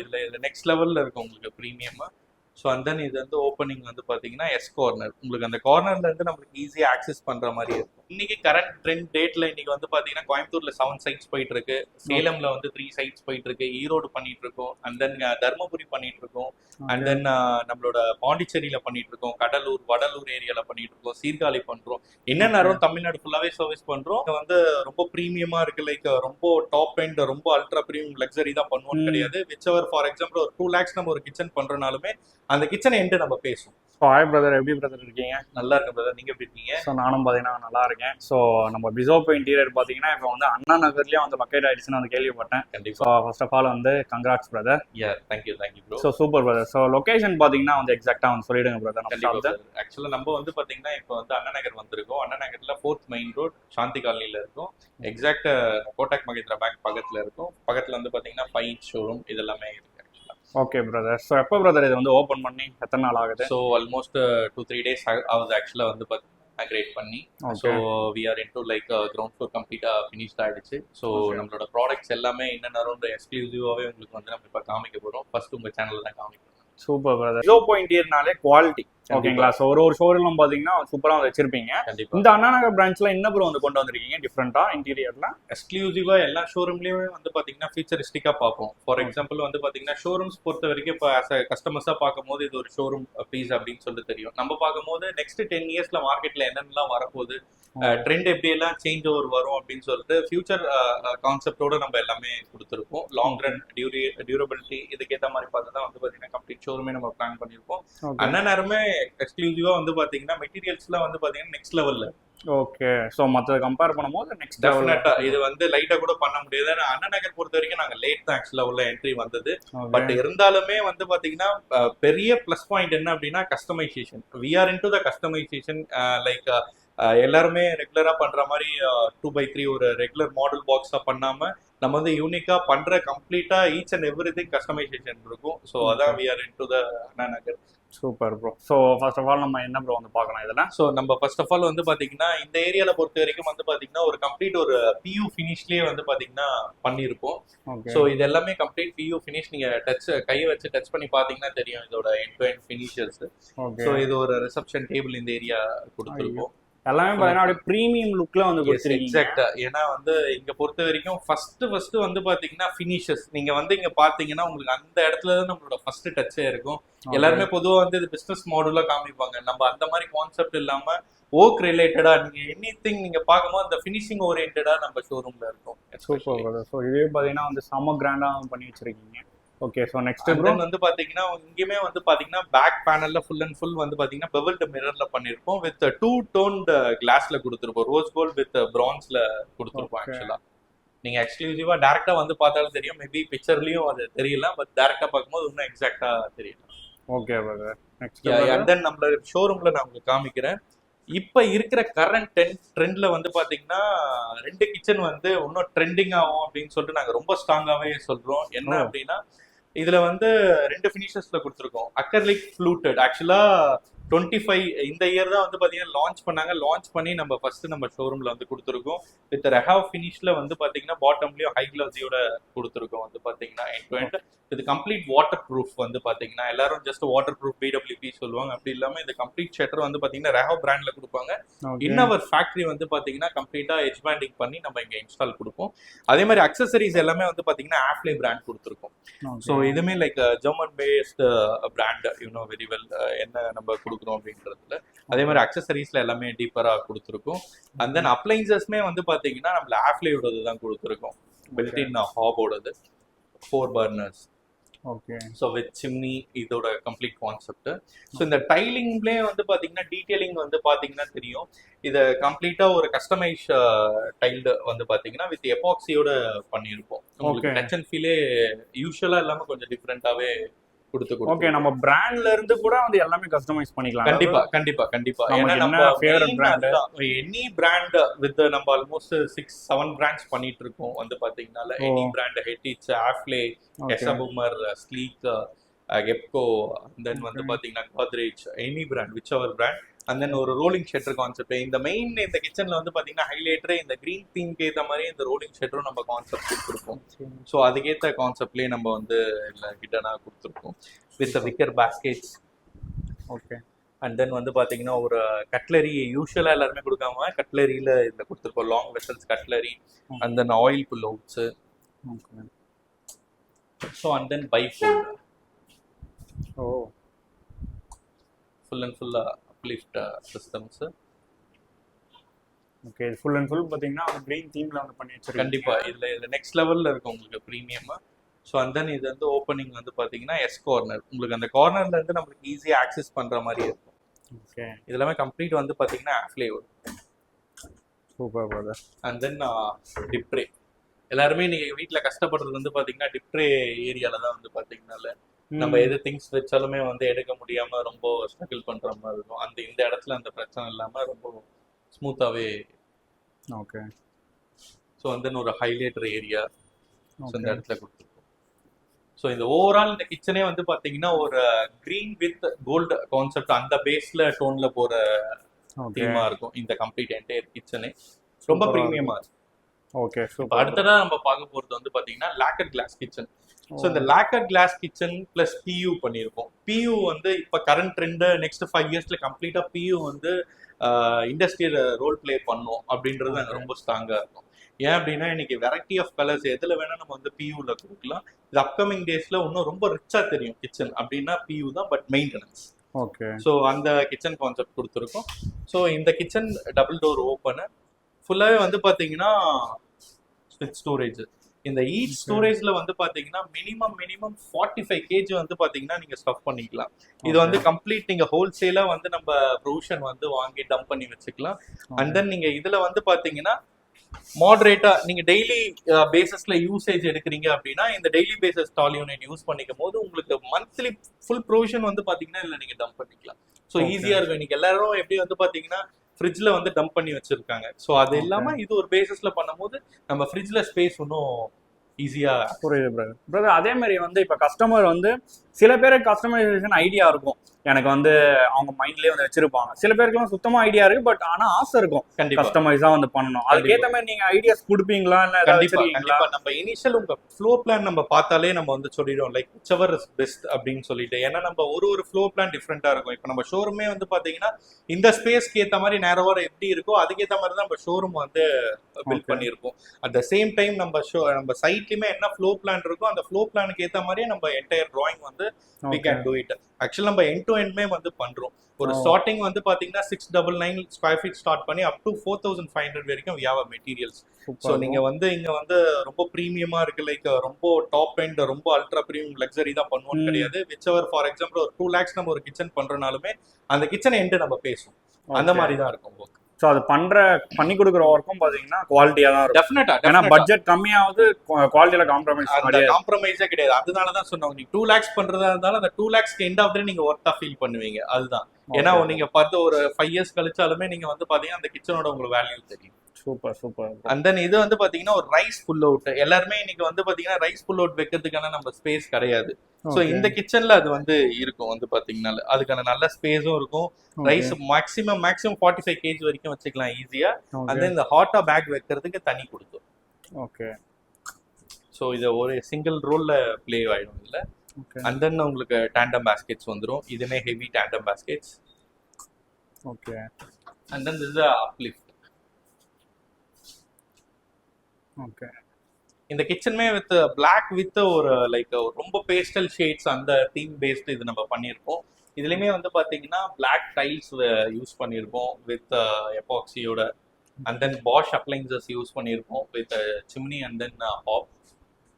இதுல இதுல நெக்ஸ்ட் லெவல்ல இருக்கும் உங்களுக்கு ப்ரீமியமா ஸோ அண்ட் தென் இது வந்து ஓப்பனிங் வந்து பாத்தீங்கன்னா எஸ் கார்னர் உங்களுக்கு அந்த கார்னர்ல இருந்து நம்மளுக்கு ஈஸியா ஆக்சஸ் பண்ற மாதிரி இருக்கும். இன்னைக்கு கரண்ட் ட்ரெண்ட் டேட்ல இன்னைக்கு வந்து பாத்தீங்கன்னா கோயம்புத்தூர்ல செவன் சைட்ஸ் போயிட்டு இருக்கு சேலம்ல வந்து த்ரீ சைட்ஸ் போயிட்டு இருக்கு ஈரோடு பண்ணிட்டு இருக்கோம் அண்ட் தென் தர்மபுரி பண்ணிட்டு இருக்கோம் அண்ட் தென் நம்மளோட பாண்டிச்சேரியில பண்ணிட்டு இருக்கோம் கடலூர் வடலூர் ஏரியால பண்ணிட்டு இருக்கோம் சீர்காழி பண்றோம். என்ன நேரம் தமிழ்நாடு ஃபுல்லாவே சர்வீஸ் பண்றோம்? வந்து ரொம்ப ப்ரீமியமா இருக்கு. லைக் ரொம்ப டாப் அண்ட் ரொம்ப அல்ட்ரா ப்ரீமியம் லக்ஸரி தான் பண்ணுவோம் ம். கிடையாது. விச் ஃபார் எக்ஸாம்பிள் ஒரு டூ லேக்ஸ் நம்ம ஒரு கிச்சன் பண்றனாலுமே அந்த கிச்சன் எண்டு நம்ம பேசுவோம். ஸோ ஹாய் பிரதர் எப்படி பிரதர் இருக்கீங்க? நல்லா இருக்கு brother. நீங்க எப்படி இருக்கீங்க? ஸோ நானும் பார்த்தீங்கன்னா நல்லா இருக்கேன். ஸோ நம்ம பிசோப்போ இன்டீரியர் பார்த்தீங்கன்னா இப்போ வந்து அண்ணா நகர்லேயே வந்து லொக்கேட் ஆயிடுச்சுன்னு வந்து கேள்விப்பட்டேன். கண்டிப்பா. ஸோ ஃபர்ஸ்ட் ஆஃப் ஆல் வந்து congrats brother yeah thank you thank you bro so super brother so location பார்த்தீங்கன்னா வந்து எக்ஸாக்டாக வந்து சொல்லிடுங்க பிரதர் நம்ம கண்டிப்பா shop த. ஆக்சுவலா நம்ம வந்து பாத்தீங்கன்னா இப்போ வந்து அண்ணா நகர் வந்திருக்கோம். அண்ணா நகர்ல ஃபோர்த் மெயின் ரோட் சாந்தி காலனில இருக்கும். எக்ஸாக்ட் கோட்டாக் மகேந்திரா பேங்க் பக்கத்துல இருக்கும். பக்கத்துல வந்து பாத்தீங்கன்னா ஃபைவ் இன்ச் ஷோரூம் இது எல்லாமே இருக்கு. ஓகே பிரதர் ஸோ எப்போ பிரதர் இது வந்து ஓப்பன் பண்ணி? எத்தனை நாள் ஆகுது? So almost two three days ஆகுது ஆக்சுவலா வந்து பாத்தீங்கன்னா கிரேட் பண்ணி. So we are into like ground floor கம்ப்ளீட்டா ஃபினிஷ்ட் ஆயிடுச்சு. ஸோ. நம்மளோட ப்ராடக்ட்ஸ் எல்லாமே என்னென்ன எக்ஸ்க்ளூசிவாவே உங்களுக்கு வந்து நம்ம இப்போ காமிக்க போறோம். ஃபர்ஸ்ட் உங்க சேனல்ல தான் காமிக்க போறோம் சூப்பர் பிரதர் பிசோப்போ இன்டீரியர்னாலே குவாலிட்டி ஓகேங்களா? ஸோ ஒரு ஒரு ஷோரூம் பார்த்தீங்கன்னா சூப்பராக வச்சிருப்பீங்க. இந்த அண்ணா நகர் பிரான்ச்ல என்ன ப்ரோ வந்து கொண்டு வந்திருக்கீங்க? டிஃப்ரெண்ட்டாக இன்டீரியர்ல எக்ஸ்க்ளூசிவா எல்லா ஷோரூம்லயுமே வந்து பாத்தீங்கன்னா ஃபீச்சரிஸ்டிக்கா பார்ப்போம். ஃபார் எக்ஸாம்பிள் வந்து பாத்தீங்கன்னா ஷோரூம்ஸ் பொறுத்த வரைக்கும் இப்போ ஆஸ் அ கஸ்டமர்ஸா பார்க்கும்போது இது ஒரு ஷோரூம் பீஸ் அப்படின்னு சொல்லிட்டு தெரியும். நம்ம பார்க்கும்போது நெக்ஸ்ட் டென் இயர்ஸ்ல மார்க்கெட்ல என்னென்னலாம் வரப்போகுது ட்ரெண்ட் எப்படி எல்லாம் சேஞ்ச் ஓவர் வரும் அப்படின்னு சொல்லிட்டு ஃபியூச்சர் கான்செப்டோட நம்ம எல்லாமே கொடுத்துருப்போம். லாங் ரன் டியூரி டியூரபிலிட்டி இதுக்கேற்ற மாதிரி பார்த்து தான் வந்து பாத்தீங்கன்னா கம்ப்ளீட் ஷோரூமே நம்ம பிளான் பண்ணியிருப்போம். அண்ணா நேரமே எக்ஸ்க்ளூசிவா வந்து பாத்தீங்கன்னா மெட்டீரியல்ஸ்லாம் வந்து பாத்தீங்கன்னா நெக்ஸ்ட் லெவல்ல ஓகே ஸோ மற்ற கம்பேர் பண்ணும்போது நெக்ஸ்ட் டெஃபினட்டா இது வந்து லைட்டா கூட பண்ண முடியாது. அண்ணா நகர் பொறுத்த வரைக்கும் நாங்க லேட் தான் ஆக்சுவலா உள்ள என்ட்ரி வந்தது. பட் இருந்தாலுமே வந்து பாத்தீங்கன்னா அஹ், பெரிய ப்ளஸ் பாயிண்ட் என்ன அப்படின்னா customisation we are into the customisation like எல்லாருமே ரெகுலரா பண்ற மாதிரி டூ பை த்ரீ ஒரு ரெகுலர் மாடல் பாக்ஸா பண்ணாம நம்ம வந்து யூனிக்கா பண்ற கம்ப்ளீட்டா each and every thing customisation இருக்கும் ஸோ அதான் we are into the Anna Nagar super bro so first of all நம்ம என்ன ப்ரோ வந்து பார்க்கலாம் இதில்? ஸோ நம்ம ஃபர்ஸ்ட் ஆஃப் ஆல் வந்து பாத்தீங்கன்னா இந்த ஏரியால பொறுத்த வரைக்கும் வந்து பாத்தீங்கன்னா ஒரு கம்ப்ளீட் ஒரு பியூ ஃபினிஷ்லயே வந்து பாத்தீங்கன்னா பண்ணியிருப்போம் ஸோ இது எல்லாமே கம்ப்ளீட் பியூ ஃபினிஷ் நீங்க டச் கையை வச்சு டச் பண்ணி பாத்தீங்கன்னா தெரியும் இதோட end to end finishers so இது ஒரு ரிசப்ஷன் டேபிள் இந்த ஏரியா கொடுத்துருக்கோம். எல்லாமே பார்த்தீங்கன்னா அப்படியே ப்ரீமியம் லுக்ல வந்து கொடுத்துருக்கீங்க. எக்ஸாக்டா ஏன்னா வந்து இங்க பொறுத்த வரைக்கும் ஃபர்ஸ்ட் ஃபர்ஸ்ட் வந்து பாத்தீங்கன்னா ஃபினிஷஸ் நீங்க வந்து இங்க பாத்தீங்கன்னா உங்களுக்கு அந்த இடத்துல தான் நம்மளோட ஃபர்ஸ்ட் டச்சே இருக்கும். எல்லாருமே பொதுவா வந்து இது பிசினஸ் மாடலா காமிப்பாங்க. நம்ம அந்த மாதிரி கான்செப்ட் இல்லாம ஒர்க் ரிலேட்டடா நீங்க எனி திங் நீங்க பார்க்கும்போது அந்த ஃபினிஷிங் ஓரியன்டா நம்ம ஷோரூம்ல இருக்கும். சூப்பர் ப்ரோ ஸோ இதே பார்த்தீங்கன்னா வந்து செம்ம கிராண்டாக பண்ணி வச்சிருக்கீங்க. ஓகே ஸோ நெக்ஸ்ட் வந்து பாத்தீங்கன்னா இங்கேயுமே வந்து பாத்தீங்கன்னா பேக் பேனல்ல ஃபுல் அண்ட் ஃபுல் வந்து பாத்தீங்கன்னா பெவல்ட் மிரர்ல பண்ணிருப்போம் வித் டூ டோன்ட் கிளாஸ்ல கொடுத்துருப்போம். ரோஸ் கோல்ட் வித் பிரான்ஸ்ல கொடுத்துருப்போம். ஆக்சுவலா நீங்க எக்ஸ்க்ளூசிவா டேரக்டா வந்து பார்த்தாலும் தெரியும். மேபி பிக்சர்லயும் அது தெரியல பட் டேரக்டா பார்க்கும்போது இன்னும் எக்ஸாக்டா தெரியல ஓகே அண்ட் தென் நம்மள ஷோரூம்ல நான் உங்களுக்கு காமிக்கிறேன். இப்ப இருக்கிற கரண்ட் டென் ட்ரெண்ட்ல வந்து பாத்தீங்கன்னா ரெண்டு கிச்சன் வந்து இன்னும் ட்ரெண்டிங் ஆகும் அப்படின்னு சொல்லிட்டு நாங்க ரொம்ப ஸ்ட்ராங்காவே சொல்றோம். என்ன Oh. அப்படின்னா இதுல வந்து ரெண்டு ஃபினிஷர்ஸ்ல கொடுத்துருக்கோம். Acrylic fluted actually twenty five இந்த இயர் தான் வந்து பாத்தீங்கன்னா லான்ச் பண்ணாங்க. லான்ச் பண்ணி நம்ம ஃபர்ஸ்ட் நம்ம ஷோரூம்ல வந்து கொடுத்துருக்கோம். வித் ரெஹாவ் ஃபினிஷ்ல வந்து பாத்தீங்கன்னா பாட்டம்லயும் ஹை கிளவுஸியோட கொடுத்துருக்கோம் வந்து பாத்தீங்கன்னா எண்ட் டு எண்ட் இது கம்ப்ளீட் வாட்டர் ப்ரூஃப் வந்து பாத்தீங்கன்னா எல்லாரும் ஜஸ்ட் வாட்டர் ப்ரூஃப் பிடபிள்யூபி சொல்லுவாங்க. அப்படி இல்லாம இந்த கம்ப்ளீட் ஷட்டர் வந்து பாத்தீங்கன்னா ரெஹாவ் பிராண்ட்ல கொடுப்பாங்க. இன்னவர் ஃபேக்டரி வந்து பாத்தீங்கன்னா கம்ப்ளீட்டா எஜ் பேண்டிங் பண்ணி நம்ம இங்க இன்ஸ்டால் கொடுப்போம். அதே மாதிரி அக்சசரிஸ் எல்லாமே வந்து பாத்தீங்கன்னா ஆஃப்லே பிராண்ட் கொடுத்துருக்கோம். ஸோ இதுமே like German based brand you know very well என்ன நம்ம கொடுக்குறோம் அப்படின்றதுல. அதே மாதிரி அக்சசரிஸ்ல எல்லாமே டீப்பரா கொடுத்துருக்கோம். அண்ட் தென் அப்ளைன்சஸ்மே வந்து பாத்தீங்கன்னா நம்மள ஆஃப்லேயோடது தான் கொடுத்துருக்கோம். Built in ஹாபோடது four burners okay so with chimney இதோட கம்ப்ளீட் கான்செப்ட் ஸோ இந்த டைலிங்லேயே வந்து பார்த்தீங்கன்னா டீட்டெயிலிங் வந்து பார்த்தீங்கன்னா தெரியும். இதை கம்ப்ளீட்டாக ஒரு கஸ்டமைஸ் டைல்டு வந்து பார்த்தீங்கன்னா வித் எபாக்சியோட பண்ணியிருப்போம். உங்களுக்கு. டச் அண்ட் ஃபீலே யூஸ்வலாக இல்லாமல் கொஞ்சம் டிஃப்ரெண்ட்டாகவே கொடுத்து ஓகே நம்ம பிராண்ட்ல இருந்து கூட வந்து எல்லாமே கஸ்டமைஸ் பண்ணிக்கலாம். கண்டிப்பா கண்டிப்பா கண்டிப்பா. ஏன்னா நம்ம favorite brand? Any brand with நம்ம ஆல்மோஸ்ட் சிக்ஸ் செவன் பிராண்ட்ஸ் பண்ணிட்டு இருக்கோம் வந்து பாத்தீங்கன்னா. எனி பிராண்ட் ஹெட்டிச் ஆஃப்லே எசபுமர் ஸ்லீக் எப்கோ தென் வந்து. பாத்தீங்கன்னா Godrej any brand which our brand and then ஒரு ரோலிங் ஷெட்டர் கான்செப்ட் இந்த மெயின் இந்த கிச்சன்ல வந்து பாத்தீங்கன்னா ஹைலைட்டரே இந்த கிரீன் தீம்க்கு ஏத்த மாதிரி இந்த ரோலிங் ஷெட்டரும் நம்ம கான்செப்ட் கொடுத்துருக்கோம் ஸோ அதுக்கேற்ற கான்செப்ட்லேயே நம்ம வந்து இல்லை கிட்டனா கொடுத்துருக்கோம் with wicker baskets okay and then வந்து பார்த்தீங்கன்னா ஒரு கட்லரி யூஸ்வலாக எல்லாருமே கொடுக்காம கட்லரியில் இதில் கொடுத்துருக்கோம் long vessels cutlery. And then oil pullouts okay so and then by O full and ஃபுல்லாக uplift systems okay full and full பார்த்தீங்கன்னா க்ரீன் தீம்ல வந்து பண்ணி வச்சிருக்கீங்க. கண்டிப்பாக இதில் இதில் நெக்ஸ்ட் லெவலில் இருக்கும் உங்களுக்கு ப்ரீமியமாக ஸோ அண்ட் தென் இது வந்து ஓப்பனிங் வந்து பார்த்தீங்கன்னா எஸ் கார்னர் உங்களுக்கு அந்த கார்னர்ல இருந்து நம்மளுக்கு ஈஸியாக ஆக்சஸ் பண்ணுற மாதிரி இருக்கும். ஓகே இது எல்லாமே கம்ப்ளீட் வந்து பார்த்தீங்கன்னா ஆஃப்லே வரும் சூப்பர் பிரதர் அண்ட் தென் டிப்ரே எல்லாருமே நீங்க வீட்ல கஷ்டப்படுறது வந்து பாத்தீங்கன்னா டிப்ரே ஏரியால தான் வந்து பாத்தீங்கன்னா நம்ம எது திங்ஸ் வச்சாலுமே வந்து எடுக்க முடியாம ரொம்ப ஸ்ட்ரகிள் பண்ற மாதிரி இருக்கும். அந்த இந்த இடத்துல அந்த பிரச்சனை இல்லாம ரொம்ப ஸ்மூத்தாவே ஓகே. ஸோ வந்து ஒரு ஹைலைட்டர் ஏரியா இந்த இடத்துல கொடுத்துருக்கோம். ஸோ இந்த ஓவரால் இந்த கிச்சனே வந்து பாத்தீங்கன்னா ஒரு கிரீன் வித் கோல்டு கான்செப்ட் அந்த பேஸ்ல டோன்ல போற தீமா இருக்கும். இந்த கம்ப்ளீட் என்டையர் கிச்சனே ரொம்ப ப்ரீமியமா இருக்கும். ஓகே இப்போ சூப்பர் அடுத்ததா நம்ம பார்க்க போறது வந்து பாத்தீங்கன்னா லேக்கட் கிளாஸ் கிச்சன் ஸோ இந்த lacquered glass kitchen plus PU பண்ணியிருக்கோம். பியூ வந்து இப்போ கரண்ட் ட்ரெண்டு நெக்ஸ்ட் ஃபைவ் இயர்ஸ்ல கம்ப்ளீட்டா பியூ வந்து இண்டஸ்ட்ரியல் ரோல் ப்ளே பண்ணும் அப்படின்றது அங்கே ரொம்ப ஸ்ட்ராங்கா இருக்கும். ஏன் அப்படின்னா இன்னைக்கு வெரைட்டி ஆஃப் கலர்ஸ் எதுல வேணா நம்ம வந்து பியூல கொடுக்கலாம். இது அப்கமிங் டேஸ்ல இன்னும் ரொம்ப ரிச்சா தெரியும் கிச்சன் அப்படின்னா பியூ தான் பட் மெயின்டெனன்ஸ் ஓகே ஸோ அந்த கிச்சன் கான்செப்ட் கொடுத்துருக்கோம். ஸோ இந்த கிச்சன் டபுள் டோர் ஓப்பனு ஃபுல்லாகவே வந்து பார்த்தீங்கன்னா ஸ்விட்ச் ஸ்டோரேஜ் இந்த ஈச் ஸ்டோரேஜ்ல வந்து பாத்தீங்கன்னா minimum minimum forty five KG வந்து பாத்தீங்கன்னா நீங்க ஸ்டஃப் பண்ணிக்கலாம். இது வந்து கம்ப்ளீட் நீங்க ஹோல்சேலா வந்து நம்ம ப்ரொவிஷன் வந்து வாங்கி டம்ப் பண்ணி வச்சுக்கலாம். அண்ட் தென் நீங்க இதுல வந்து பாத்தீங்கன்னா மாடரேட்டா நீங்க டெய்லி பேசிஸ்ல யூசேஜ் எடுக்கிறீங்க அப்படின்னா இந்த daily basis stall unit use பண்ணிக்கும் போது உங்களுக்கு மந்த்லி ஃபுல் ப்ரொவிஷன் வந்து பாத்தீங்கன்னா இதுல நீங்க டம்ப் பண்ணிக்கலாம். ஸோ. ஈஸியா இருக்கும் இன்னைக்கு எல்லாரும் எப்படி வந்து பாத்தீங்கன்னா ஃப்ரிட்ஜ்ல வந்து டம்ப் பண்ணி வச்சிருக்காங்க ஸோ அது Okay. இல்லாம இது ஒரு பேசிஸ்ல பண்ணும்போது நம்ம ஃப்ரிட்ஜ்ல ஸ்பேஸ் இன்னும் ஈஸியா புரியுது பிரதர் பிரதர் அதே மாதிரி வந்து இப்போ கஸ்டமர் வந்து சில பேருக்கு கஸ்டமைசேஷன் ஐடியா இருக்கும். எனக்கு வந்து அவங்க மைண்ட்லயே வந்து வச்சிருப்பாங்க. சில பேருக்குலாம் சுத்தமா ஐடியா இருக்கு பட் ஆனா ஆசை இருக்கும். கஸ்டமைஸா வந்து பண்ணணும். அதுக்கேத்த மாதிரி நீங்க ஐடியாஸ் கொடுப்பீங்களா? இல்ல நம்ம இனிஷியல் உங்க ஃப்ளோர் பிளான் நம்ம பார்த்தாலே நம்ம வந்து சொல்லிடுவோம். லைக் whichever இஸ் பெஸ்ட் அப்படின்னு சொல்லிட்டு. ஏன்னா நம்ம ஒரு ஒரு ஃப்ளோர் பிளான் டிஃப்ரெண்டா இருக்கும். இப்போ நம்ம ஷோரூமே வந்து பாத்தீங்கன்னா இந்த ஸ்பேஸ்க்கு ஏத்த மாதிரி நேரவர எப்படி இருக்கோ அதுக்கேத்த மாதிரி தான் நம்ம ஷோரூம் வந்து பில்ட் Okay. பண்ணியிருப்போம் அட் த சேம் டைம் நம்ம ஷோ நம்ம சைட்லயுமே என்ன ஃப்ளோர் பிளான் இருக்கோ அந்த ஃப்ளோர் பிளானுக்கு ஏத்த மாதிரியே நம்ம என்டையர் drawing வந்து we Okay. can do it actually நம்ம எண்ட் டு எண்ட்மே வந்து பண்றோம் ஒரு Oh. ஸ்டார்டிங் வந்து பாத்தீங்கன்னா six double nine square feet start பண்ணி up to four thousand five hundred வரைக்கும் a மெட்டீரியல்ஸ் ஸோ நீங்க வந்து இங்க வந்து ரொம்ப ப்ரீமியமா இருக்கு லைக் ரொம்ப டாப் எண்ட் ரொம்ப அல்ட்ரா ப்ரீமியம் லக்ஸரி தான் பண்ணுவோம்னு ம். கிடையாது விச் எவர் ஃபார் எக்ஸாம்பிள் ஒரு டூ லேக்ஸ் நம்ம ஒரு கிச்சன் பண்றனாலுமே அந்த கிச்சன் எண்டு நம்ம பேசுவோம் அந்த. மாதிரி தான் இருக்கும் ஒர்க் ஸோ அது பண்ற பண்ணி கொடுக்குற ஒர்க்கும் பாத்தீங்கன்னா குவாலிட்டியா தான் இருக்கும். டெஃபினட்டா ஏன்னா பட்ஜெட் கம்மியாவது குவாலிட்டியில காம்ப்ரமைஸ் காம்ப்ரமைஸே கிடையாது. அதனால தான் சொன்னோம் நீங்க டூ லேக்ஸ் பண்றதா இருந்தாலும் அந்த டூ லேக்ஸ்க்கு எண்ட் ஆஃப் நீங்க ஒர்த்தா ஃபீல் பண்ணுவீங்க. அதுதான். ஏன்னா நீங்க பார்த்து ஒரு ஃபைவ் இயர்ஸ் கழிச்சாலுமே நீங்க வந்து பாத்தீங்கன்னா அந்த கிச்சனோட உங்களுக்கு வேல்யூ தெரியும். சூப்பர் சூப்பர் அண்ட் தென் இது வந்து பாத்தீங்கன்னா ஒரு ரைஸ் புல் அவுட் எல்லாருமே இன்னைக்கு வந்து பாத்தீங்கன்னா ரைஸ் புல் அவுட் வைக்கிறதுக்கான நம்ம ஸ்பேஸ் கிடையாது. சோ இந்த கிச்சன்ல அது வந்து இருக்கும் வந்து பாத்தீங்கன்னா அதுக்கான நல்ல ஸ்பேஸும் இருக்கும். Rice maximum maximum forty five KG வரைக்கும் வச்சுக்கலாம் ஈஸியா தென் இந்த ஹாட்டா பேக் வைக்கிறதுக்கு தனி கொடுக்கும். ஓகே ஸோ இது ஒரு சிங்கிள் ரோல்ல ப்ளே ஆயிடும் இதுல. அண்ட் தென் உங்களுக்கு டேண்டம் பேஸ்கெட்ஸ் வந்துரும். இதுமே heavy tandem baskets okay and then this uplift okay இந்த கிச்சனுமே வித் பிளாக் வித் ஒரு லைக் ரொம்ப பேஸ்டல் ஷேட்ஸ் அந்த தீம் பேஸ்டு இது நம்ம பண்ணியிருக்கோம். இதுலயுமே வந்து பாத்தீங்கன்னா பிளாக் டைல்ஸ் யூஸ் பண்ணியிருக்கோம் with எபாக்சியோட and then Bosch appliances use பண்ணியிருக்கோம் with chimney and then hob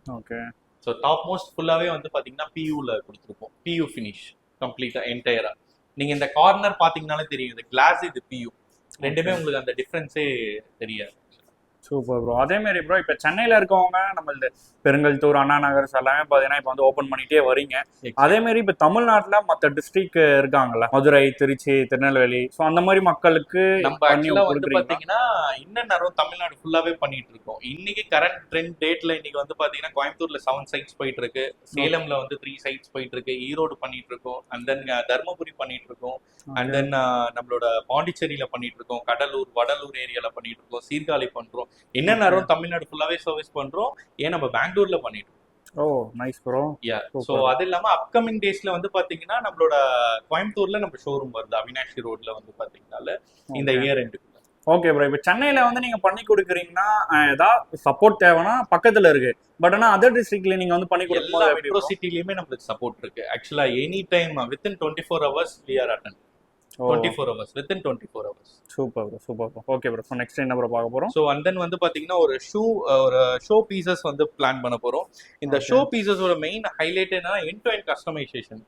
okay so top most ஃபுல்லாவே வந்து பாத்தீங்கன்னா பியூல கொடுத்துருப்போம் பியூ ஃபினிஷ் கம்ப்ளீட்டா என்டையரா நீங்க இந்த கார்னர் பாத்தீங்கன்னாலே தெரியும். இந்த கிளாஸ் இது பியூ ரெண்டுமே உங்களுக்கு அந்த டிஃப்ரென்ஸே தெரியாது. சூப்பர் ப்ரோ அதே மாதிரி ப்ரோ இப்போ சென்னையில இருக்கவங்க நம்மளது பெருங்கல்தூர் அண்ணா நகர் எல்லாமே பார்த்தீங்கன்னா இப்போ வந்து ஓப்பன் பண்ணிட்டே வரீங்க. அதே மாதிரி இப்போ தமிழ்நாட்டுல மற்ற டிஸ்ட்ரிக்ட் இருக்காங்கல்ல மதுரை திருச்சி திருநெல்வேலி. ஸோ அந்த மாதிரி மக்களுக்கு நம்ம வந்து? பாத்தீங்கன்னா இன்னும் நேரம் தமிழ்நாடு ஃபுல்லாவே பண்ணிட்டு இருக்கோம். இன்னைக்கு கரண்ட் ட்ரெண்ட் டேட்ல இன்னைக்கு வந்து பாத்தீங்கன்னா கோயம்புத்தூர்ல செவன் சைட்ஸ் போயிட்டு இருக்கு. சேலம்ல வந்து த்ரீ சைட்ஸ் போயிட்டு இருக்கு. ஈரோடு பண்ணிட்டு இருக்கோம். அண்ட் தென் தர்மபுரி பண்ணிட்டு இருக்கோம். அண்ட் தென் நம்மளோட பாண்டிச்சேரியில பண்ணிட்டு இருக்கோம். கடலூர் வடலூர் ஏரியால பண்ணிட்டு இருக்கோம். சீர்காழி பண்றோம். என்ன நேரம் தமிழ்நாடு ஃபுல்லாவே சர்வீஸ் பண்றோம்? ஏன் நம்ம பெங்களூர்ல பண்ணிட்டு இருக்கோம் oh nice bro ya. So அது இல்லாம அப்கமிங் டேஸ்ல வந்து பாத்தீங்கன்னா நம்மளோட கோயம்புத்தூர்ல நம்ம ஷோரூம் வருது. அவினாஷி ரோட்ல வந்து பாத்தீங்கன்னால இந்த இயர் எண்டுக்குள்ள ஓகே ப்ரோ இப்போ சென்னையில வந்து நீங்க பண்ணி கொடுக்குறீங்கன்னா ஏதாவது சப்போர்ட் தேவைன்னா பக்கத்துல இருக்கு. பட் ஆனா அதர் டிஸ்ட்ரிக்ட்ல நீங்க வந்து பண்ணி கொடுக்கும்போது மெட்ரோ சிட்டிலயுமே நம்மளுக்கு சப்போர்ட் இருக்கு. ஆக்சுவலா any time within twenty four hours we are attend twenty four hours within twenty four hours super bro super bro okay bro so next என்ன ப்ரோ பார்க்க போறோம்? ஸோ அண்ட் தென் வந்து பாத்தீங்கன்னா ஒரு ஷூ ஒரு ஷோ பீசஸ் வந்து plan பண்ண போறோம். இந்த. ஷோ பீசஸோட மெயின் ஹைலைட் என்னன்னா என் டு என் கஸ்டமைசேஷன்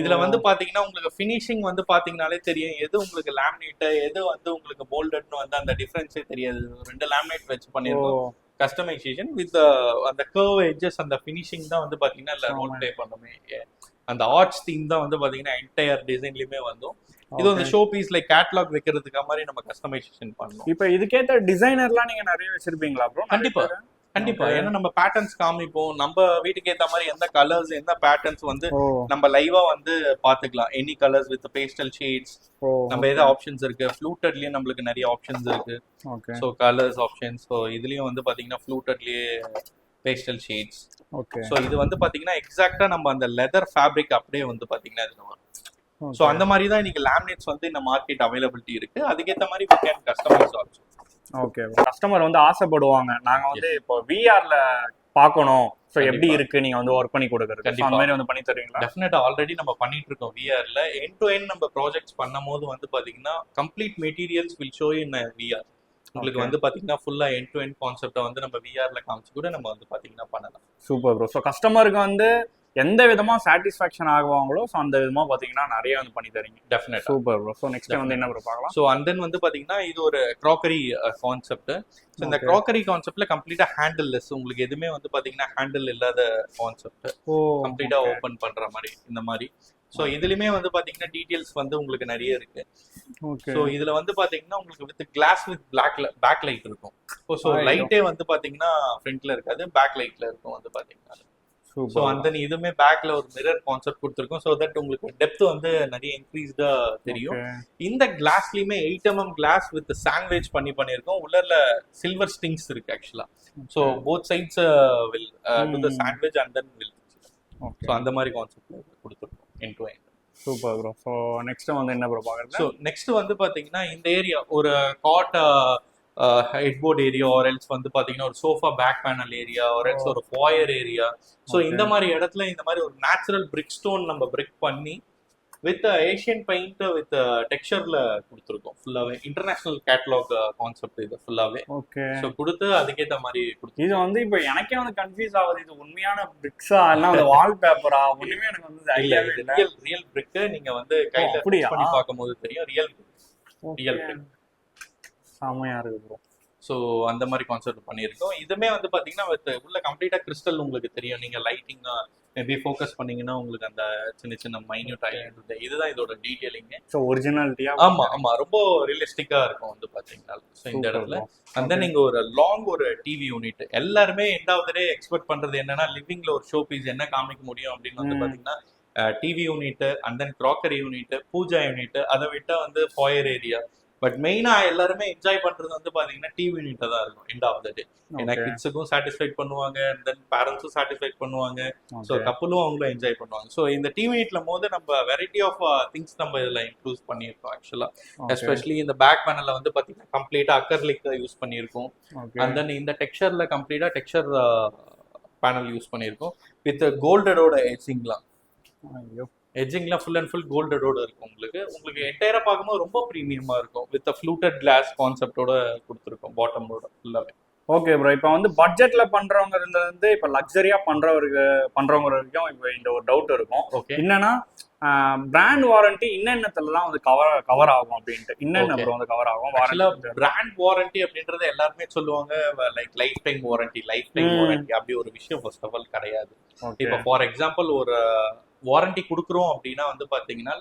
இதுல. வந்து பாத்தீங்கன்னா உங்களுக்கு ஃபினிஷிங் வந்து பாத்தீங்கனாலே தெரியும். எது உங்களுக்கு லேமினேட் எது வந்து உங்களுக்கு போல்டட்னு வந்து அந்த டிஃபரன்ஸே தெரியாது. ரெண்டு லேமினேட் வச்சு பண்ணிருக்கோம் கஸ்டமைசேஷன் வித் அந்த கர்வ் எட்ஜஸ் அந்த ஃபினிஷிங் தான் வந்து பாத்தீங்கன்னா ரோல். ப்ளே பண்ணுமே. அந்த ஆர்ட்ஸ் தீம் தான் வந்து பாத்தீங்கன்னா என்டையர் டிசைன்லயுமே வந்தோம். இது வந்து ஷோ பீஸ் லைக் கேட்லாக் வைக்கிறதுக்கு மாதிரி நம்ம கஸ்டமைசேஷன் பண்ணோம் இப்போ இதுக்கேத்த டிசைனர்லாம் நீங்க நிறைய வச்சிருப்பீங்களா ப்ரோ? கண்டிப்பா. கண்டிப்பா. ஏன்னா நம்ம பேட்டர்ன்ஸ் காமிப்போம். நம்ம வீட்டுக்கு ஏத்த மாதிரி எந்த கலர்ஸ் எந்த பேட்டர்ன்ஸ் வந்து நம்ம லைவா வந்து பாத்துக்கலாம் any colours with pastel shades நம்ம எது ஆப்ஷன்ஸ் இருக்கு? ஃப்ளூட்டட்லயும் நம்மளுக்கு நிறைய ஆப்ஷன்ஸ் இருக்கு. ஸோ கலர்ஸ் ஆப்ஷன்ஸ் ஸோ இதுலயும் வந்து பாத்தீங்கன்னா ஃப்ளூட்டட்லயே பேஸ்டல் ஷேட்ஸ் ஓகே ஸோ இது வந்து பாத்தீங்கன்னா எக்ஸாக்டா நம்ம அந்த லெதர் ஃபேப்ரிக் அப்படியே வந்து பாத்தீங்கன்னா இதுல வரும். ஸோ அந்த மாதிரி தான் இன்னைக்கு லேமினேட்ஸ் வந்து இந்த மார்க்கெட் அவைலபிலிட்டி இருக்கு. அதுக்கேற்ற மாதிரி we can customize also. Okay customer வந்து ஆசைப்படுவாங்க. நாங்க வந்து இப்போ விஆர்ல பார்க்கணும். ஸோ எப்படி. இருக்கு? நீங்க வந்து ஒர்க் பண்ணி கொடுக்குறது. அந்த மாதிரி வந்து பண்ணி தருவீங்களா? டெஃபினட்டா ஆல்ரெடி நம்ம பண்ணிட்டு இருக்கோம் விஆர்ல என் டு என் நம்ம ப்ராஜெக்ட்ஸ் பண்ணும்போது வந்து பாத்தீங்கன்னா complete materials will show in VR உங்களுக்கு. வந்து பாத்தீங்கன்னா ஃபுல்லா என் டு என் கான்செப்டை வந்து நம்ம விஆர்ல காமிச்சு கூட நம்ம வந்து பாத்தீங்கன்னா பண்ணலாம். சூப்பர் ப்ரோ ஸோ கஸ்டமருக்கு வந்து எந்த விதமா சாட்டிஸ்ஃபேக்ஷன் ஆகுவாங்களோ ஸோ அந்த விதமா பாத்தீங்கன்னா நிறைய வந்து பண்ணி தரீங்க. டெஃபினட்டா சூப்பர் ப்ரோ ஸோ நெக்ஸ்ட் வந்து என்ன ப்ரோ பார்க்கலாம்? ஸோ அண்ட் தென் வந்து பாத்தீங்கன்னா இது ஒரு க்ராக்கரி கான்செப்ட் ஸோ இந்த. க்ராக்கரி கான்செப்ட்ல கம்ப்ளீட்டா ஹேண்டில் லெஸ் உங்களுக்கு எதுவுமே வந்து பாத்தீங்கன்னா ஹேண்டில் இல்லாத கான்செப்ட் கம்ப்ளீட்டா ஓபன் பண்ற மாதிரி இந்த மாதிரி. ஸோ இதுலயுமே வந்து பாத்தீங்கன்னா டீடைல்ஸ் வந்து உங்களுக்கு நிறைய இருக்கு. ஸோ இதுல வந்து பாத்தீங்கன்னா உங்களுக்கு with glass with black back light இருக்கும். ஸோ லைட்டே வந்து பாத்தீங்கன்னா ஃப்ரண்ட்ல இருக்காது பேக் லைட்ல இருக்கும் வந்து பாத்தீங்கன்னா. ஸோ அந்த இதுவுமே பேக்ல ஒரு மிரர் கான்செப்ட் கொடுத்துருக்கோம். ஸோ தட் உங்களுக்கு டெப்த் வந்து நிறைய இன்க்ரீஸ்டா தெரியும். இந்த கிளாஸ்லயுமே eight MM glass with sandwich பண்ணி பண்ணியிருக்கோம். உள்ளல சில்வர் ஸ்டிங்ஸ் இருக்கு ஆக்சுவலா so both sides will do the. Sandwich and then will so அந்த மாதிரி கான்செப்ட்ல கொடுத்துருக்கோம் என் to super bro so next வந்து என்ன ப்ரோ பார்க்குறது? ஸோ நெக்ஸ்ட் வந்து பாத்தீங்கன்னா இந்த ஏரியா ஒரு cot headboard area or else வந்து பாத்தீங்கன்னா ஒரு sofa back panel area or else ஒரு ஃபாயர் ஏரியா ஸோ. இந்த மாதிரி இடத்துல இந்த மாதிரி ஒரு நேச்சுரல் பிரிக் ஸ்டோன் நம்ம பிரிக் பண்ணி வித் ஏஷியன் பெயிண்ட் வித் டெக்ஸ்சர்ல கொடுத்துருக்கோம். ஃபுல்லாவே இன்டர்நேஷனல் கேட்டலாக் கான்செப்ட் இது ஃபுல்லாவே ஓகே ஸோ கொடுத்து அதுக்கேற்ற மாதிரி கொடுத்து இது வந்து இப்போ எனக்கே வந்து கன்ஃபியூஸ் ஆகுது. இது உண்மையான பிரிக்ஸா இல்ல அந்த வால் பேப்பரா ஒண்ணுமே எனக்கு வந்து இல்ல இல்ல. ரியல் ரியல் பிரிக் நீங்க வந்து கையில பண்ணி பார்க்கும்போது தெரியும். Real Real Okay. செமையா இருக்கு ப்ரோ ஸோ அந்த மாதிரி கான்செப்ட் பண்ணியிருக்கோம். இதுமே வந்து பாத்தீங்கன்னா with உள்ள கம்ப்ளீட்டா கிறிஸ்டல் உங்களுக்கு தெரியும். நீங்க லைட்டிங் மேபி ஃபோக்கஸ் பண்ணீங்கன்னா உங்களுக்கு அந்த சின்ன சின்ன மைன்யூட் ஐலண்ட் இதுதான் இதோட டீடைலிங் ஸோ ஒரிஜினாலிட்டியா ஆமா ஆமா. ரொம்ப ரியலிஸ்டிக்கா இருக்கும் வந்து பாத்தீங்கன்னா. ஸோ இந்த இடத்துல. அந்த நீங்க ஒரு லாங் ஒரு டிவி யூனிட் எல்லாருமே எண்டாவது டே எக்ஸ்பெக்ட் பண்றது என்னன்னா லிவிங்ல ஒரு ஷோ பீஸ் என்ன காமிக்க முடியும் அப்படின்னு வந்து ம். பாத்தீங்கன்னா TV unit and then crockery unit pooja unit அதை விட்டா வந்து ஃபாயர் ஏரியா பட் மெயினா எல்லாருமே என்ஜாய் பண்றது வந்து பாத்தீங்கன்னா டிவி யூனிட்டா தான் இருக்கும் எண்ட் ஆஃப் த டே ஏன்னா கிட்ஸுக்கும் சாட்டிஸ்ஃபைட் பண்ணுவாங்க தென் பேரண்ட்ஸும் சாட்டிஸ்ஃபைட் பண்ணுவாங்க. ஸோ கப்பலும் அவங்களும் என்ஜாய் பண்ணுவாங்க. ஸோ இந்த டிவி யூனிட்ல போது நம்ம வெரைட்டி ஆஃப் திங்ஸ் நம்ம இதுல இன்க்ளூஸ் பண்ணியிருக்கோம் ஆக்சுவலா எஸ்பெஷலி இந்த பேக் பேனல்ல வந்து பாத்தீங்கன்னா கம்ப்ளீட்டா அக்கர்லிக் யூஸ் பண்ணியிருக்கோம். அண்ட் தென் இந்த டெக்ஸ்சர்ல கம்ப்ளீட்டா டெக்ஸ்சர் பேனல் யூஸ் பண்ணியிருக்கோம். வித் கோல்டடோட எட்ஜிங்லாம் எட்ஜிங்லாம் ஃபுல் அண்ட் ஃபுல் கோல்டடோட இருக்கும் உங்களுக்கு. உங்களுக்கு என்டையரா பார்க்கும்போது ரொம்ப ப்ரீமியமா இருக்கும். வித் ஃப்ளூட்டட் கிளாஸ் கான்செப்டோட கொடுத்துருக்கோம் பாட்டமோட ஃபுல்லாவே ஓகே ப்ரோ இப்போ வந்து பட்ஜெட்ல பண்றவங்க இருந்து இப்போ லக்ஸரியா பண்றவருக்கு பண்றவங்க வரைக்கும் இப்போ இந்த ஒரு டவுட் இருக்கும். ஓகே என்னன்னா பிராண்ட் வாரண்டி என்னென்னத்துலலாம் வந்து கவர் கவர் ஆகும் அப்படின்ட்டு. என்னென்ன. ப்ரோ வந்து கவர் ஆகும்? பிராண்ட் வாரண்டி அப்படின்றது எல்லாருமே சொல்லுவாங்க like lifetime warranty lifetime. Warranty அப்படி ஒரு விஷயம் ஃபர்ஸ்ட் ஆஃப் ஆல் கிடையாது. இப்போ ஃபார் எக்ஸாம்பிள் ஒரு வாரண்டி கொடுக்குறோம் அப்படின்னா வந்து பாத்தீங்கன்னா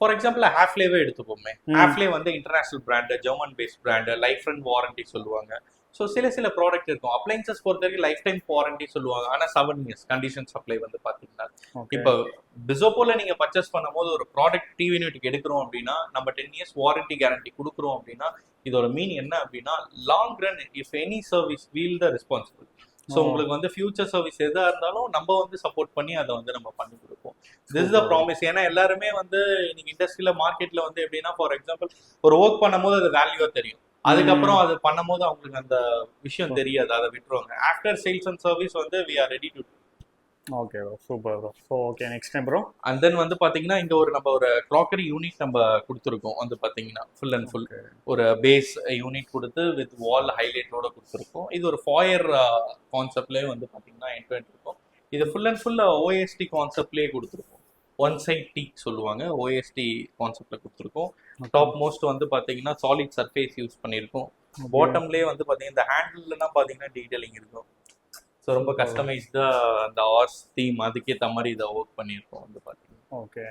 ஃபார் எக்ஸாம்பிள் ஹாஃப்லேவே எடுத்துப்போமே. ஹாஃப்லே வந்து international brand German based brand life and warranty சொல்லுவாங்க. ஸோ சில சில ப்ராடக்ட் இருக்கும். அப்ளைன்சஸ் பொறுத்த வரைக்கும் லைஃப் டைம் வாரண்டி சொல்லுவாங்க. ஆனா செவன் இயர்ஸ் கண்டிஷன் சப்ளை வந்து பாத்தீங்கன்னா. இப்போ பிசோப்போல நீங்க பர்ச்சேஸ் பண்ணும்போது ஒரு ப்ராடக்ட் டிவி யூனிட்டுக்கு எடுக்கிறோம் அப்படின்னா நம்ம டென் இயர்ஸ் வாரண்டி கேரண்டி கொடுக்குறோம் அப்படின்னா இதோட மீன் என்ன அப்படின்னா long run if any service will the responsible so. உங்களுக்கு வந்து ஃபியூச்சர் சர்வீஸ் எதா இருந்தாலும் நம்ம வந்து சப்போர்ட் பண்ணி அதை வந்து நம்ம பண்ணி கொடுப்போம். திஸ் இஸ் த ப்ராமிஸ் ஏன்னா எல்லாருமே வந்து இன்னைக்கு இண்டஸ்ட்ரியில மார்க்கெட்ல வந்து எப்படின்னா ஃபார் எக்ஸாம்பிள் ஒரு ஒர்க் பண்ணும்போது அது வேல்யூவா தெரியும். அதுக்கப்புறம் அது பண்ணும்போது அவங்களுக்கு அந்த விஷயம் தெரியாது. அதை விட்டுருவாங்க. ஆஃப்டர் சேல்ஸ் அண்ட் சர்வீஸ் வந்து we are ready to okay bro super bro so okay next time bro and then வந்து பாத்தீங்கன்னா இங்க ஒரு நம்ம ஒரு க்ராக்கரி யூனிட் நம்ம கொடுத்துருக்கோம். வந்து பாத்தீங்கன்னா ஃபுல் அண்ட் ஃபுல் ஒரு பேஸ் யூனிட் கொடுத்து வித் வால் ஹைலைட்டோட கொடுத்துருக்கோம். இது ஒரு ஃபாயர் கான்செப்ட்லேயே வந்து பாத்தீங்கன்னா என்ட் இருக்கும். இது ஃபுல் அண்ட் ஃபுல் ஓஎஸ்டி கான்செப்ட்லேயே கொடுத்துருக்கோம். ஒன் சைட் டீ சொல்லுவாங்க. ஓஎஸ்டி கான்செப்ட்ல கொடுத்துருக்கோம். டாப் மோஸ்ட் வந்து பாத்தீங்கன்னா சாலிட் சர்ஃபேஸ் யூஸ் பண்ணியிருக்கோம். பாட்டம்லேயே வந்து பாத்தீங்கன்னா இந்த ஹேண்டில்லாம் பாத்தீங்கன்னா டீடைலிங் இருக்கும். ஸோ ரொம்ப கஸ்டமைஸ்டா அந்த ஆர்ஸ் தீம் அதுக்கேற்ற மாதிரி இதை ஒர்க் பண்ணியிருக்கோம் வந்து பாத்தீங்கன்னா ஓகே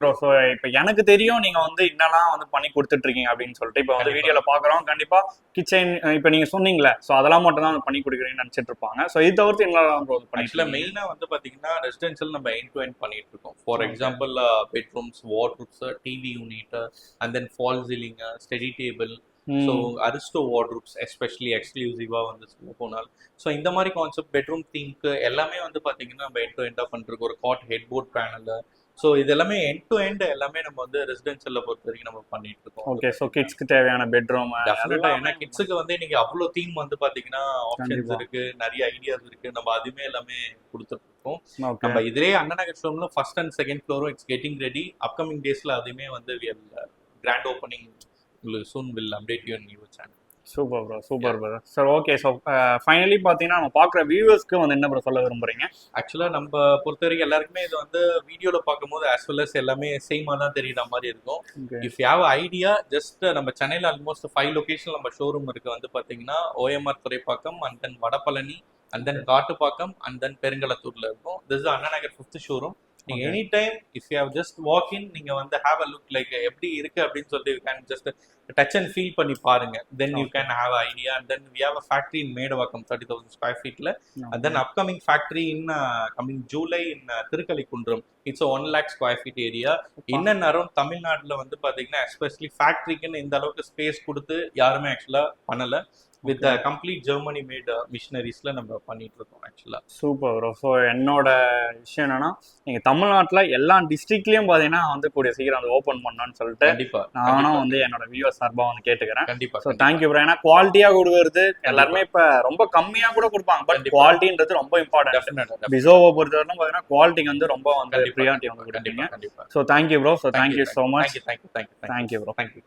ப்ரோ ஸோ இப்போ எனக்கு தெரியும் நீங்க வந்து என்னெல்லாம் வந்து பண்ணி கொடுத்துட்டு இருக்கீங்க அப்படின்னு சொல்லிட்டு இப்போ வந்து கண்டிப்பா. வீடியோல பாக்குறோம். கண்டிப்பா கிச்சன் இப்போ நீங்க சொன்னீங்களே ஸோ அதெல்லாம் மட்டும் தான் பண்ணி கொடுக்குறீங்கன்னு நினைச்சிட்டு இருப்பாங்க ஸோ இது தவிர்த்து என்னெல்லாம் ப்ரோ ஆக்சுவலா பண்ணிக்கலாம் மெயினா வந்து பாத்தீங்கன்னா ரெசிடென்ஷியல் நம்ம எண்ட் டு எண்ட் பண்ணிட்டு இருக்கோம் for. Example bedrooms wardrobes TV unit and then fall ceiling study table so Aristo wardrobes especially எக்ஸ்க்ளூசிவா வந்து சொல்ல போனால். ஸோ இந்த மாதிரி கான்செப்ட் பெட்ரூம் தீம்க்கு எல்லாமே வந்து பாத்தீங்கன்னா நம்ம எண்ட் டு எண்டா பண்ணிருக்கோம் ஒரு cot headboard panel so இது எல்லாமே எண்ட் டு எண்ட் எல்லாமே நம்ம வந்து ரெசிடென்ஷியல்ல பொறுத்த வரைக்கும் நம்ம பண்ணிட்டு இருக்கோம். ஓகே ஸோ கிட்ஸ்க்கு தேவையான பெட்ரூம் டெஃபினட்டா ஏன்னா கிட்ஸுக்கு வந்து இன்னைக்கு அவ்வளோ தீம் வந்து பாத்தீங்கன்னா ஆப்ஷன்ஸ். இருக்கு நிறைய ஐடியாஸ் இருக்கு. நம்ம அதுவுமே எல்லாமே கொடுத்துட்டு இருக்கோம். நம்ம இதுலயே Anna Nagar first and second ஃப்ளோரும் it's getting ready upcoming டேஸ்ல அதுவுமே வந்து கிராண்ட் ஓப்பனிங் உங்களுக்கு soon will update you new channel super bro super bro sir okay so finally பார்த்தீங்கன்னா நம்ம பார்க்குற வியூவர்ஸ்க்கு வந்து என்ன ப்ரோ சொல்ல விரும்புறீங்க? ஆக்சுவலா நம்ம பொறுத்த வரைக்கும் எல்லாருக்குமே இது வந்து வீடியோல பார்க்கும்போது as well as எல்லாமே சேமா தான் தெரியுற மாதிரி இருக்கும். இஃப் ஹேவ் ஐடியா ஜஸ்ட் நம்ம சென்னையில் ஆல்மோஸ்ட் ஃபைவ் லொகேஷன் நம்ம ஷோரூம் இருக்கு. வந்து பாத்தீங்கன்னா OMR Thoraipakkam and then Vadapalani and then Kattupakkam and then பெருங்கலத்தூர்ல இருக்கும். This Anna Nagar fifth showroom நீங்க Okay. Any time if you have just walk in நீங்க வந்து ஹேவ் அ லுக் லைக் எப்படி இருக்கு அப்படின்னு சொல்லிட்டு you can just touch and feel பண்ணி பாருங்க. Then you. Can have idea and then we have a factory in Medavakkam thirty thousand square ஃபீட்ல and then upcoming factory in coming July in Thirukalukundram it's one lakh square feet area இன்னும் நேரம் தமிழ்நாட்டுல வந்து பாத்தீங்கன்னா especially ஃபேக்டரிக்குன்னு இந்த அளவுக்கு space கொடுத்து யாருமே ஆக்சுவலா பண்ணல. வித் கம்ப்ளீட் ஜெர்மனி மேட் மிஷினரிஸ்ல நம்ம பண்ணிட்டு இருக்கோம் ஆக்சுவலா சூப்பர் ப்ரோ ஸோ என்னோட விஷயம் என்னன்னா நீங்க தமிழ்நாட்டில் எல்லா டிஸ்ட்ரிக்ட்லயும் பார்த்தீங்கன்னா வந்து கூடிய சீக்கிரம் வந்து ஓப்பன் பண்ணணும்னு சொல்லிட்டு கண்டிப்பா நானும் வந்து என்னோட வியூவர் சார்பாக வந்து கேட்டுக்கிறேன். கண்டிப்பா ஸோ தேங்க்யூ ப்ரோ ஏன்னா குவாலிட்டியா கொடுக்கறது எல்லாருமே இப்போ ரொம்ப கம்மியா கூட கொடுப்பாங்க. பட். குவாலிட்டின்றது ரொம்ப இம்பார்ட்டன்ட் பிசோவை பொறுத்தவரைக்கும் பார்த்தீங்கன்னா குவாலிட்டிக்கு வந்து ரொம்ப வந்து ப்ரியாரிட்டி கொடுப்பீங்க கண்டிப்பா so thank you bro so thank you so much thank you thank you thank you bro thank you